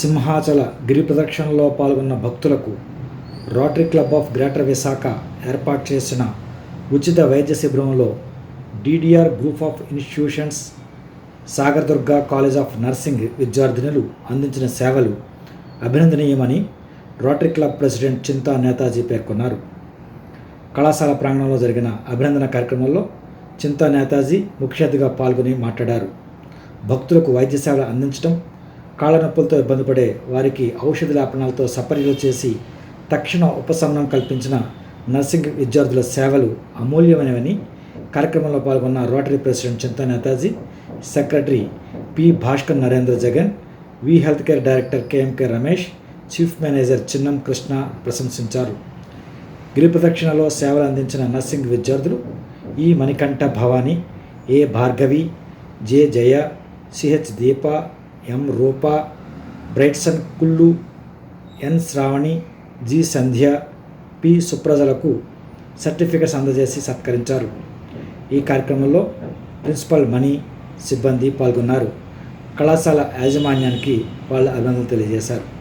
సింహాచల గిరి ప్రదక్షిణలో పాల్గొన్న భక్తులకు Rotary Club of Greater Visakha ఏర్పాటు చేసిన ఉచిత వైద్య శిబిరంలో DDR group of institutions Sagar Durga college of nursing విద్యార్థినులు అందించిన సేవలు అభినందనీయమని Rotary Club president Chinta Netaji పేర్కొన్నారు. కళాశాల ప్రాంగణంలో జరిగిన అభినందన కార్యక్రమంలో చింతా నేతాజీ ముఖ్య అతిథిగా పాల్గొని మాట్లాడారు. భక్తులకు వైద్య సేవలు అందించడం కాళ్ళ నొప్పులతో ఇబ్బంది పడే వారికి ఔషధ లేపనాలతో సపర్యలు చేసి తక్షణ ఉపశమనం కల్పించిన నర్సింగ్ విద్యార్థుల సేవలు అమూల్యమైనవని కార్యక్రమంలో పాల్గొన్న Rotary president Chinta Netaji secretary P Bhaskar Narendra Jagan V health care director KMK Ramesh chief manager Chinnam Krishna ప్రశంసించారు. గిరి ప్రదక్షిణలో సేవలు అందించిన నర్సింగ్ విద్యార్థులు ఈ Manikanta Bhavani A Bhargavi J Jaya CH Deepa M Roopa Brightson Kullu N Sravani G Sandhya P సుప్రజలకు certificates అందజేసి సత్కరించారు. ఈ కార్యక్రమంలో ప్రిన్సిపల్ మణి సిబ్బంది పాల్గొన్నారు. కళాశాల యాజమాన్యానికి వాళ్ళ అభినందనలు తెలియజేశారు.